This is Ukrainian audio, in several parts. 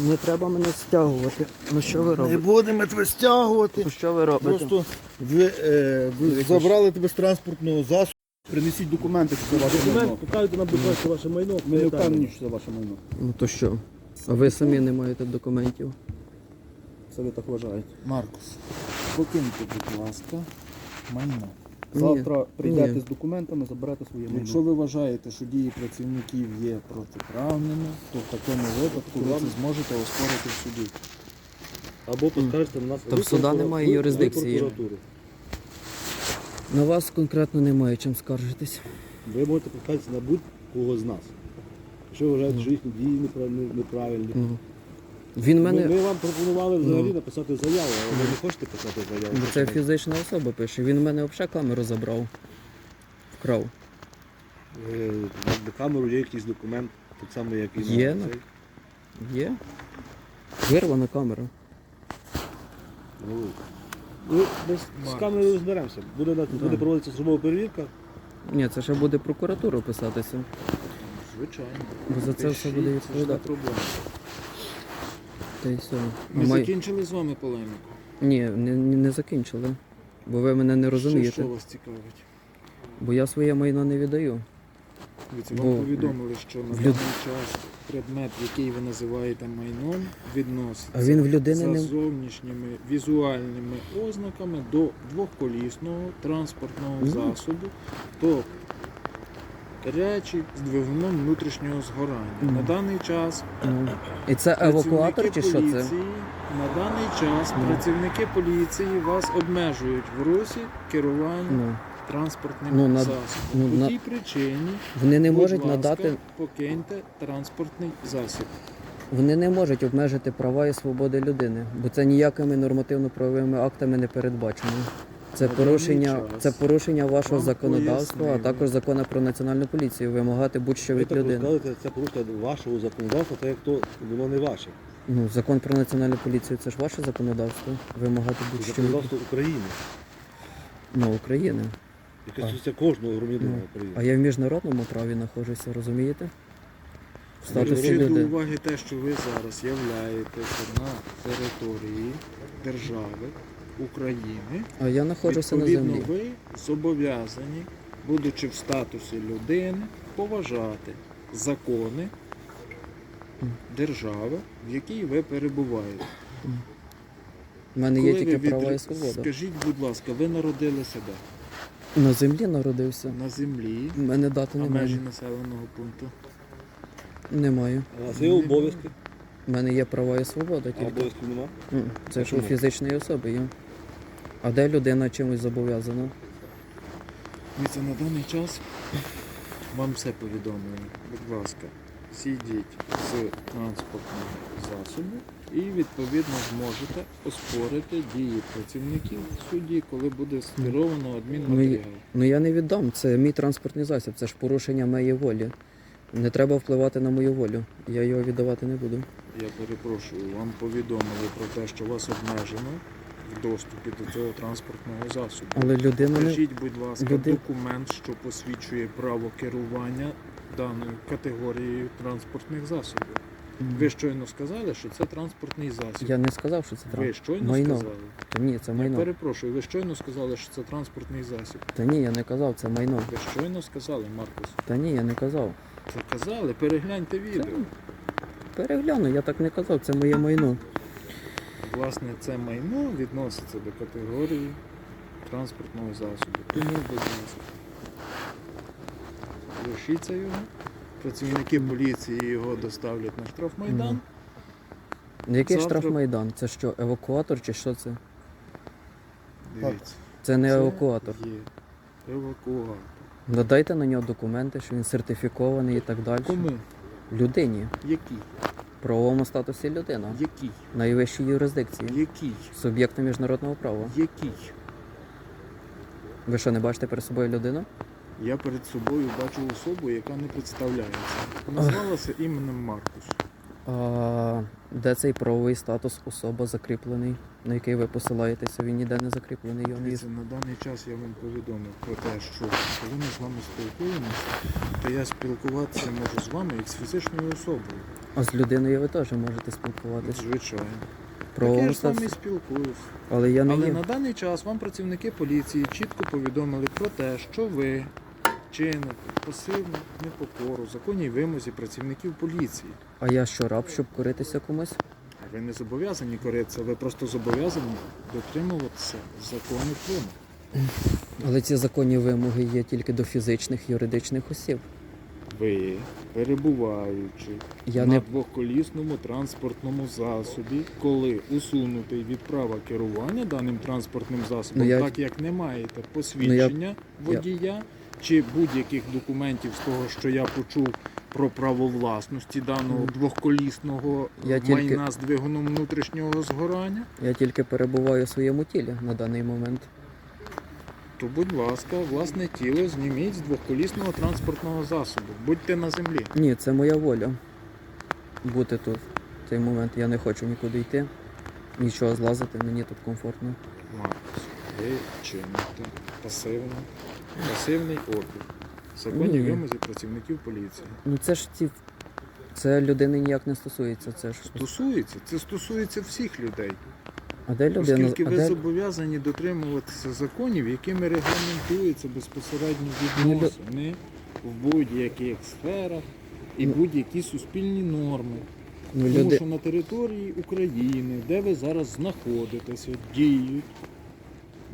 Не треба мене стягувати. Ну що ви Не робите? будемо тебе стягувати. Ну що ви робите? Просто ви, е, ви забрали тебе з транспортного засобу. Принесіть документи, що це ваше майно. Документ, покажете нам, будь ласка, ваше майно. Ми не впевнені, що це ваше майно. Ну то що? А ви самі не маєте документів? Це ви так вважаєте. Маркус, покиньте, будь ласка, майно. Ні, Завтра прийдете ні. з документами, заберете своє майно. Якщо ви вважаєте, що дії працівників є протиправними, то в такому випадку ви це зможете оспорити в суді. Або поскаржите на нас. Та в суда немає юрисдикції. На вас конкретно немає чим скаржитись. Ви можете поскаржитися на будь-кого з нас. Якщо ви вважаєте, що їхні дії непра- неправильні. Ну. Він мене. ми вам пропонували взагалі Ну. написати заяву, але ви не хочете писати заяву. Бо це фізична особа пише. Він в мене взагалі камеру забрав. Вкрав. Е, На камеру є якийсь документ, так само, як і на Є, ну. цей. Є? Вирвана камера. Ну, ну, ми з- з камерою розберемося. Буде, на- буде проводитися службова перевірка. Ні, це ще буде прокуратура писатися. Звичайно. Бо за це все буде відповідати. проблема. Та й все. Ми май- закінчили з вами полеміку. Ні, не, не не закінчили. Бо ви мене не Що, розумієте. що вас цікавить? Бо я своє майно не віддаю. Дивіться, Бо повідомили, що на в даний час предмет, який ви називаєте майном, відноситься А він в людини за не- зовнішніми візуальними ознаками до двохколісного транспортного Ну. засобу, то речі з двигуном внутрішнього згорання. Ну. На даний час Ну. І це евакуатор чи що це? На даний час Ну. працівники поліції вас обмежують в русі керування Ну. транспортним Ну, засобом. ну, По тій причині Вони не будь можуть ласка, надати, покиньте транспортний засіб. вони не можуть обмежити права і свободи людини, бо це ніякими нормативно-правовими актами не передбачено. Це порушення, це порушення вашого вам законодавства, а пояснили. також закону про національну поліцію, вимагати будь-що Ви від так людини. розказуєте, це порушення вашого законодавства, так як то воно не ваше. Ну, закон про національну поліцію це ж ваше законодавство. Вимагати Це будь-що від законодавство України, ну, України. яке А. стосується кожного громадянина Ну, А я в міжнародному праві знаходжуся, розумієте? В статусі Беручи до людини. уваги те, що ви зараз являєтеся на території держави України, А я знаходжуся на Відповідно, землі. ви зобов'язані, будучи в статусі людини, поважати закони держави, в якій ви перебуваєте. У мене Коли є тільки ви права і відр- свобода. Скажіть, будь ласка, ви народили себе На землі народився. на землі, У мене дати а межі немає. населеного пункту. Немає. А вас є обов'язки, У мене є права і свобода а тільки. обов'язків нема? М, Це ж у чому? фізичної особи є. А де людина чимось зобов'язана? Дивіться, на даний час вам все повідомлено. Будь ласка, сідіть з транспортного засобу і відповідно зможете оспорити дії працівників в суді, коли буде скеровано адмінматеріал. Ну я не віддам. Це мій транспортний засіб, це ж порушення моєї волі. Не треба впливати на мою волю. Я його віддавати не буду. Я перепрошую, вам повідомили про те, що вас обмежено в доступі до цього транспортного засобу. Але людина не. Покажіть, будь ласка, люди- документ, що посвідчує право керування даною категорією транспортних засобів. Ви щойно сказали, що це транспортний засіб. Я не сказав, що це Ви транспорт. щойно Майно. сказали. Та ні, це Я майно. перепрошую, ви щойно сказали, що це транспортний засіб. Та ні, я не казав, це майно. Ви щойно сказали, Маркус. Та ні, я не казав. Це казали, перегляньте відео. Перегляну, я так не казав, це моє майно. Власне, це майно відноситься до категорії транспортного засобу. Тому, будь ласка, лишіться його. Працівники поліції його доставлять на штрафмайдан. Який Завтра- штрафмайдан? Це що, евакуатор чи що це? Дивіться. Це не це евакуатор. Є евакуатор. Надайте на нього документи, що він сертифікований і так далі. Кому? Людині. Який? Правовому статусі людина. Який? Найвищій юрисдикції. Який? Суб'єкту міжнародного права. Який? Ви що, не бачите перед собою людину? Я перед собою бачу особу, яка не представляється. Назвалася іменем Маркус. А, де цей правовий статус особа закріплений, на який ви посилаєтеся? Він ніде не закріплений. Його Дивіться, на даний час я вам повідомив про те, що коли ми з вами спілкуємося, то я спілкуватися можу з вами як з фізичною особою. А з людиною ви теж можете спілкуватися. Звичайно. Про Так я ж з вами спілкуюсь. Але я не Але є. на даний час вам працівники поліції чітко повідомили про те, що ви чините пасивну непокору законній вимозі працівників поліції. А я що, раб, щоб коритися комусь? Ви не зобов'язані коритися, ви просто зобов'язані дотримуватися законних вимог. Але ці законні вимоги є тільки до фізичних юридичних осіб. Ви, перебуваючи Я на не двохколісному транспортному засобі, коли усунутий від права керування даним транспортним засобом, Ну, я- Ну, так як не маєте посвідчення водія чи будь-яких документів з того, що я почув про право власності даного Мгм. двохколісного Я тільки- майна з двигуном внутрішнього згорання, я тільки перебуваю в своєму тілі на даний момент. То будь ласка, власне тіло зніміть з двохколісного транспортного засобу. Будьте на землі. Ні, це моя воля. Бути тут. В цей момент я не хочу нікуди йти, нічого злазити, мені тут комфортно. Маркус, ви чините пасивно, пасивний опір. Законні Ні. вимозі працівників поліції. Ну це ж ці. Це людини ніяк не стосується. Це ж. Стосується, це стосується всіх людей, А де людина? оскільки ви де... зобов'язані дотримуватися законів, якими регламентуються безпосередньо Ну, відносини в будь-яких сферах і будь-які суспільні норми. Ну, Тому люди... що на території України, де ви зараз знаходитеся, діють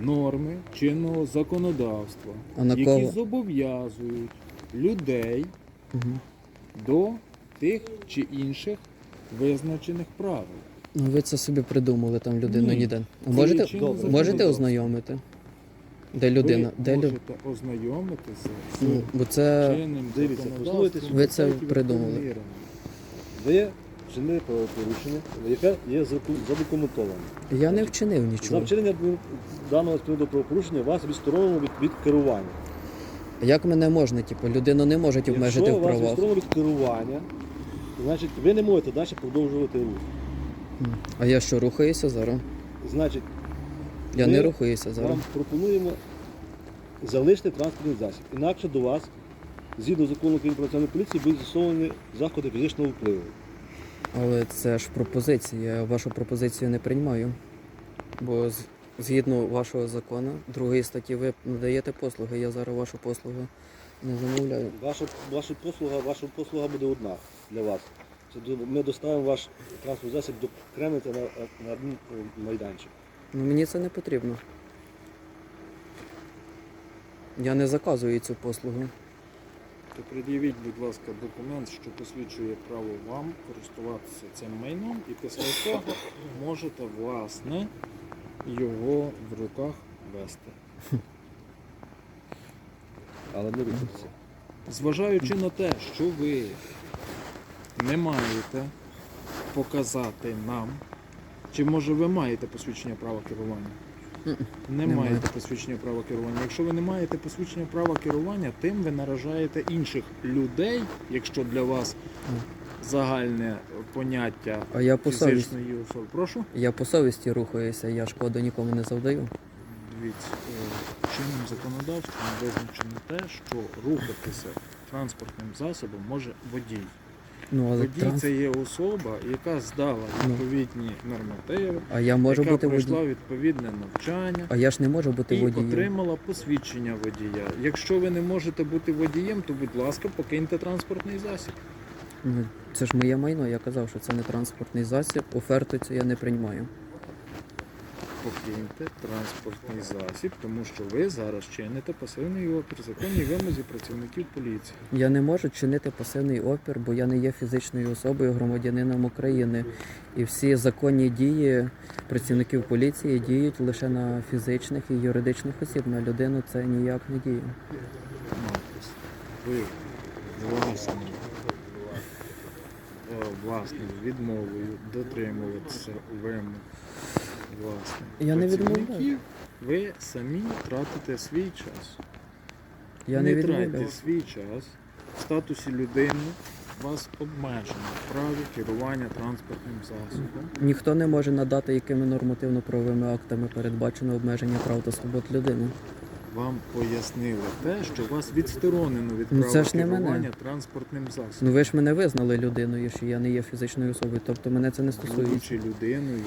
норми чинного законодавства, А на які кого? зобов'язують людей Мгм. до тих чи інших визначених правил. Ну ви це собі придумали там людину Ні. ніде. А можете, Добре. можете ознайомити? Де людина? Ви Де лю... можете ознайомитися з Ну, бо це. чинним Дивіться, законодавством послухайтесь. Ви це придумали. Ви вчинили правопорушення, яке є заку- задокументоване. Я не вчинив За нічого. вчинення даного відповідного правопорушення вас відсторонено від, від керування. Як мене можна, типу, людину не можуть обмежити Якщо в вас правах. відсторонено від керування, значить ви не можете далі продовжувати рух. А я що, рухаюся зараз? Значить, Я Ми не рухаюся зараз. вам пропонуємо залишити транспортний засіб. Інакше до вас, згідно закону України про національну поліцію, будуть застосовані заходи фізичного впливу. Але це ж пропозиція. Я вашу пропозицію не приймаю. Бо з- згідно вашого закону, другої статті, ви надаєте послуги. Я зараз вашу послугу не замовляю. Ваша, ваша, послуга, ваша послуга буде одна для вас. Ми доставимо ваш транспортний засіб до Кременця на, на адмін майданчик. Ну мені це не потрібно. Я не заказую цю послугу. То пред'явіть, будь ласка, документ, що посвідчує право вам користуватися цим майном, і після того можете власне його в руках вести. Але не. Зважаючи на те, що ви не маєте показати нам, чи може ви маєте посвідчення права керування? Не маєте посвідчення права керування. Якщо ви не маєте посвідчення права керування, тим ви наражаєте інших людей, якщо для вас загальне поняття А я по совісті. фізичної особи. Прошу. Я по совісті рухаюся, я шкоду нікому не завдаю. Дивіться, е, чинним законодавством визначено те, що рухатися транспортним засобом може водій. Ну але Водій транс... це є особа, яка здала Ну. відповідні нормативи, А я можу яка бути пройшла водієм. відповідне навчання А я ж не можу бути і водієм. отримала посвідчення водія. Якщо ви не можете бути водієм, то будь ласка, покиньте транспортний засіб. Ну, це ж моє майно, я казав, що це не транспортний засіб, оферту цю я не приймаю. Покиньте транспортний засіб, тому що ви зараз чините пасивний опір законній вимозі працівників поліції. Я не можу чинити пасивний опір, бо я не є фізичною особою, громадянином України. І всі законні дії працівників поліції діють лише на фізичних і юридичних осіб. На людину це ніяк не діє. Ви власною, е, власною відмовою дотримуватися вимог власних Я не відмовляю. ви самі тратите свій час. Я не тратьте відмовляю. свій час в статусі людини. Вас обмежено в праві керування транспортним засобом. Ніхто не може надати, якими нормативно-правовими актами передбачено обмеження прав та свобод людини. Вам пояснили те, що вас відсторонено від Ну, права це ж не мене. керування транспортним засобом. Ну ви ж мене визнали людиною, що я не є фізичною особою, тобто мене це не стосується. Будучи людиною,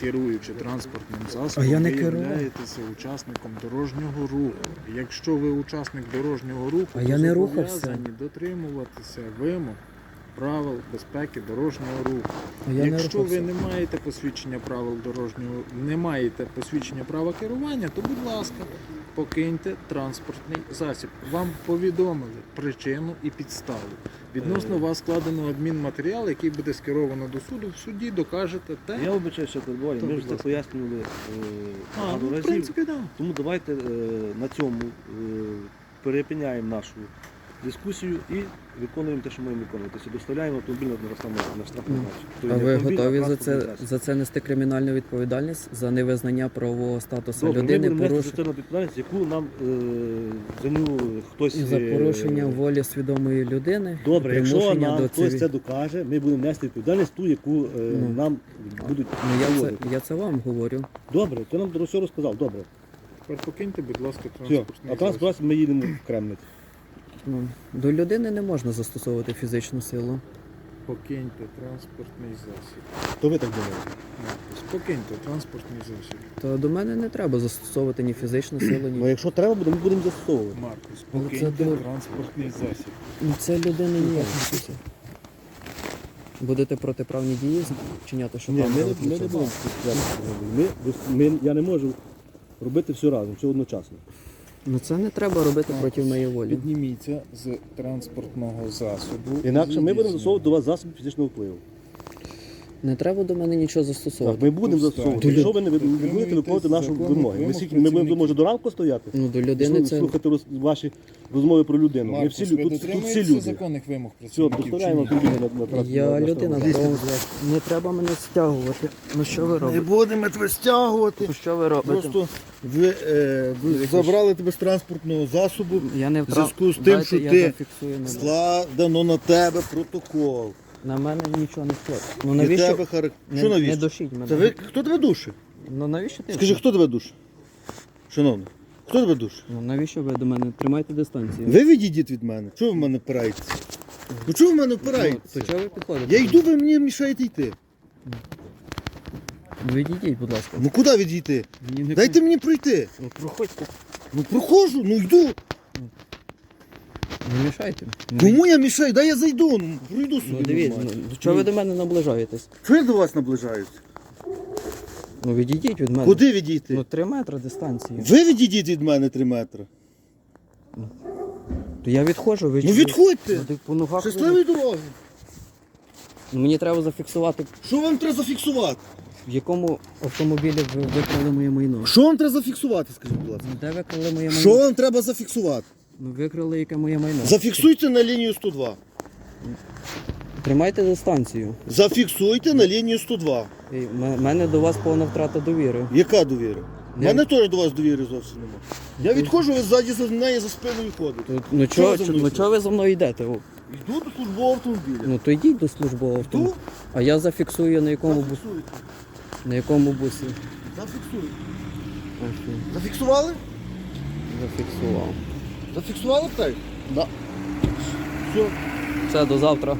керуючи транспортним засобом, А я не ви керую. являєтеся учасником дорожнього руху. Якщо ви учасник дорожнього руху, А то я не рухався. зобов'язані дотримуватися вимог правил безпеки дорожнього руху. А я не Якщо ви не маєте посвідчення правил дорожнього, не маєте посвідчення права керування, то будь ласка, покиньте транспортний засіб. Вам повідомили причину і підставу. Відносно Е. вас складено адмінматеріал, який буде скеровано до суду. В суді докажете те. Я вибачаю, що перебуваю. Ми вже це пояснювали е, А, ну, в принципі, так. Тому давайте е, на цьому е, перепиняємо нашу дискусію і виконуємо те, що маємо виконувати. Тобто доставляємо автомобіль на штрафну Ну. Тобто А ви готові за це за це нести кримінальну відповідальність за невизнання правового статусу Добре, ми людини, будемо нести відповідальність, яку нам е, за нього хтось... і за е, порушення волі свідомої людини, Добре, якщо нам до хтось це докаже, ми будемо нести відповідальність ту, яку е, Ну. нам будуть Ну я це я це вам говорю. Добре, ти нам все розказав, добре. Тепер покиньте, будь ласка, Все, а транспорт ми їдемо в Кремниць. Ну до людини не можна застосовувати фізичну силу. Покиньте транспортний засіб. То ви так думаєте? Маркус, покиньте транспортний засіб. То до мене не треба застосовувати ні фізичну силу, Ну ні. якщо треба буде, ми будемо застосовувати. Маркус, Ну, це покиньте дуже- транспортний засіб. Ну це людини ніяк не стосується. Будете протиправні дії вчиняти, що Ні, там ми, не- ми не будемо спілкуватися. Ми, ми, я не можу робити все разом, все одночасно. Ну це не треба робити проти моєї волі. Підніміться з транспортного засобу. Інакше ми будемо засовувати застосовувати до вас засоби фізичного впливу. Не треба до мене нічого Так, застосовувати. ми будемо застосовувати. Якщо ви не ви- не будете виконувати наші законних вимоги. Ми, вимог скільки- ми будемо може до ранку стояти? Ну до людини Слу- це Слухати роз- ваші розмови про людину. Ми всі, ви лю- тут, тут всі люди. законних вимог Все, чи автомобіль на, на я на- на людина. штраф. Не треба мене стягувати. Ну що ви робите? будемо тебе стягувати. Ну, Що ви робите? Просто ви, е, ви забрали тебе з транспортного засобу. Я не в зв'язку з тим, що я ти зафіксую Складено на тебе протокол. На мене нічого не складно. Ну навіщо? тебе харак... Не, Що не душіть мене. Це ви... Хто тебе душить? Ну навіщо ти? Скажи, хто тебе душить? Шановний, хто тебе душить? Ну навіщо ви до мене? Тримайте дистанцію. Ви відійдіть від мене. Чого ви в мене впираєтеся? Ну чого ви в мене Ну, впираєтеся? чого ви підходите? Я йду, ви мені мішаєте йти. Ну, Відійдіть, будь ласка. Ну куди відійти? Мені не Дайте мені пройти. Ну, проходьте. Ну проходжу, ну йду. Не мішайте. Кому я мішаю? Дай я зайду, ну пройду собі. Ну дивіться, нормально. ну, до чого ви до мене наближаєтесь? Чого я до вас наближаюся? Ну відійдіть від мене. Куди відійти? Ну три метри дистанції. Ви відійдіть від мене 3 метри. То я відходжу, ви Ну відходьте. Ну, так по ногах. Щасливої дороги. Ну, мені треба зафіксувати, Що вам треба зафіксувати? в якому автомобілі ви викрали моє майно. Що вам треба зафіксувати, скажіть, будь ласка? Ну, Де викрали моє майно? Що вам треба зафіксувати? Ну, викрали яке моє майно. Зафіксуйте на лінію 102. Тримайте дистанцію. Зафіксуйте на лінію 102. І м- мене до вас повна втрата довіри. Яка довіра? У Не- мене теж до вас довіри зовсім немає. Я відходжу, ви ззаді за неї за спиною ходите. Ну Чого чого ви за мною ну, чого ви за мною йдете? О, Йду до службового автомобіля. Ну то йдіть до службового Йду, автомобіля. А я зафіксую на якому бусі. зафіксуйте. На якому бусі. Зафіксуйте. Зафіксували? Зафіксував. Зафіксували, так? Да. Все. Все, до завтра.